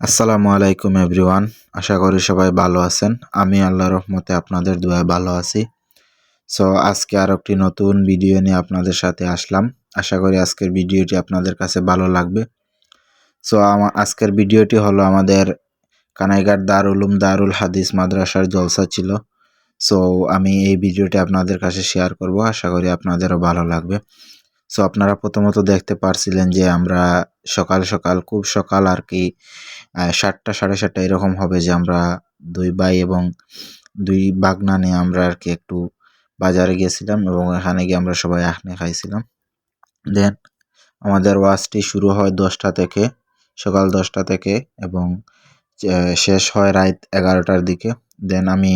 আসসালামু আলাইকুম, এভরিওয়ান। আশা করি সবাই ভালো আছেন। আমি আল্লাহ রহমতে আপনাদের দোয়ায় ভালো আছি। সো আজকে আর একটি নতুন ভিডিও নিয়ে আপনাদের সাথে আসলাম। আশা করি আজকের ভিডিওটি আপনাদের কাছে ভালো লাগবে। সো আমার আজকের ভিডিওটি হলো আমাদের কানাইঘাট দারুল উলুম দারুল হাদিস মাদ্রাসার জলসা ছিল। সো আমি এই ভিডিওটি আপনাদের কাছে শেয়ার করব। আশা করি আপনাদেরও ভালো লাগবে। সো আপনারা প্রথমত দেখতে পারছিলেন যে আমরা সকাল সকাল, খুব সকাল আর কি সাতটা, সাড়ে সাতটা এরকম হবে যে আমরা দুই ভাই এবং দুই বাগনা নিয়ে আমরা আর কি একটু বাজারে গেছিলাম এবং এখানে গিয়ে আমরা সবাই আখনে খাইছিলাম। দেন আমাদের ওয়াজটি শুরু হয় দশটা থেকে, সকাল দশটা থেকে এবং শেষ হয় রাত এগারোটার দিকে। দেন আমি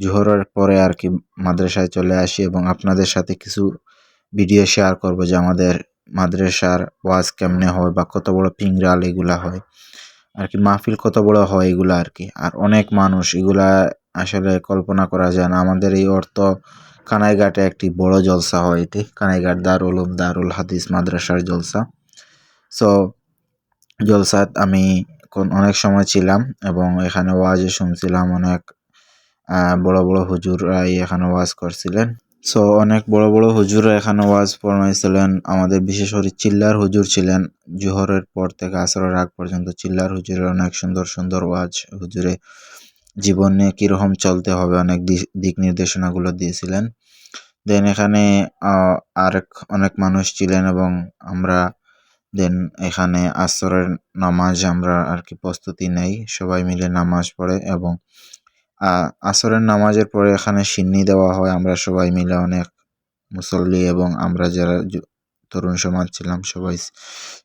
জোহরের পরে আর কি মাদ্রাসায় চলে আসি এবং আপনাদের সাথে কিছু ভিডিও শেয়ার করব যে আমাদের মাদ্রাসার ওয়াজ কেমনে হয় বা কত বড় পিংরাল এগুলা হয়। আর কি মাহফিল কত বড় হয় এগুলো আর কি। আর অনেক মানুষ এগুলা আসলে কল্পনা করা যায় না। আমাদের এই অর্থ কানাইঘাটে একটি বড় জলসা হয় এটি। কানাইঘাট দারুল দারুল হাদিস মাদ্রাসার জলসা। সো জলসাত আমি অনেক সময় ছিলাম এবং এখানে ওয়াজও শুনছিলাম। অনেক বড় বড় হুজুরাই এখানে ওয়াজ করছিলেন। সো অনেক বড় বড় হুজুর এখানে ওয়াজ ফরমাইছিলেন। আমাদের বিশেষ করে চিল্লার হুজুর ছিলেন। জোহরের পর থেকে আসরের আগ পর্যন্ত চিল্লার হুজুরের অনেক সুন্দর সুন্দর ওয়াজ হুজুরে জীবনে কীরকম চলতে হবে অনেক দিক নির্দেশনাগুলো দিয়েছিলেন। দেন এখানে আরেক, অনেক মানুষ ছিলেন এবং আমরা দেন এখানে আসরের নামাজ আমরা আর কি প্রস্তুতি নেই। সবাই মিলে নামাজ পড়ে এবং আসরের নামাজের পরে এখানে সিন্নি দেওয়া হয়। আমরা সবাই মিলে অনেক মুসল্লি এবং আমরা যারা তরুণ সমাজ ছিলাম, সবাই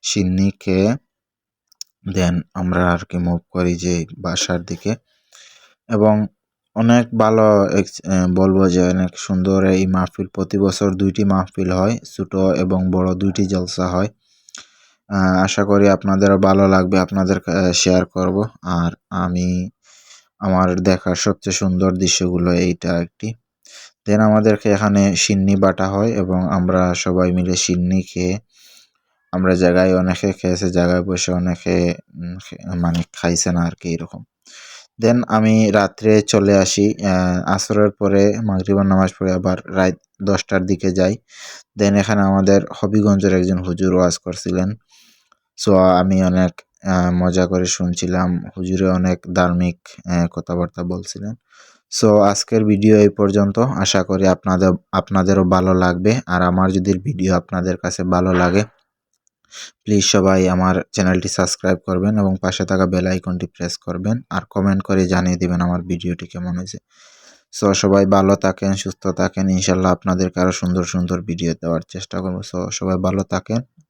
সিন্নি খেয়ে দেন আমরা আর কি মুভ করি যে বাসার দিকে। এবং অনেক ভালো বলব যে অনেক সুন্দর এই মাহফিল। প্রতি বছর দুইটি মাহফিল হয়, ছোটো এবং বড় দুইটি জলসা হয়। আশা করি আপনাদেরও ভালো লাগবে, আপনাদের শেয়ার করব। আর আমি আমার দেখার সবচেয়ে সুন্দর দৃশ্যগুলো এইটা একটি। দেন আমাদেরকে এখানে সিন্নি বাটা হয় এবং আমরা সবাই মিলে সিন্নি খেয়ে আমরা জায়গায় অনেকে খেয়েছে, জায়গায় বসে অনেকে মানে খাইছে না আর কি এরকম। দেন আমি রাত্রে চলে আসি আসরের পরে, মাগরিবার নামাজ পড়ে আবার রাত দশটার দিকে যাই। দেন এখানে আমাদের হবিগঞ্জের একজন হুজুর ওয়াজ করছিলেন। সো আমি অনেক মজা করে শুনছিলাম। হুজুরে অনেক ধার্মিক কথাবার্তা বলছিলেন। সো আজকের ভিডিও এই পর্যন্ত। আশা করি আপনাদের, আপনাদেরও ভালো লাগবে। আর আমার যদি ভিডিও আপনাদের কাছে ভালো লাগে প্লিজ সবাই আমার চ্যানেলটি সাবস্ক্রাইব করবেন এবং পাশে থাকা বেল আইকনটি প্রেস করবেন। আর কমেন্ট করে জানিয়ে দিবেন আমার ভিডিওটি কেমন হয়েছে। সো সবাই ভালো থাকেন, সুস্থ থাকেন। ইনশাল্লাহ আপনাদেরকে আরও সুন্দর সুন্দর ভিডিও দেওয়ার চেষ্টা করব। সো সবাই ভালো থাকেন।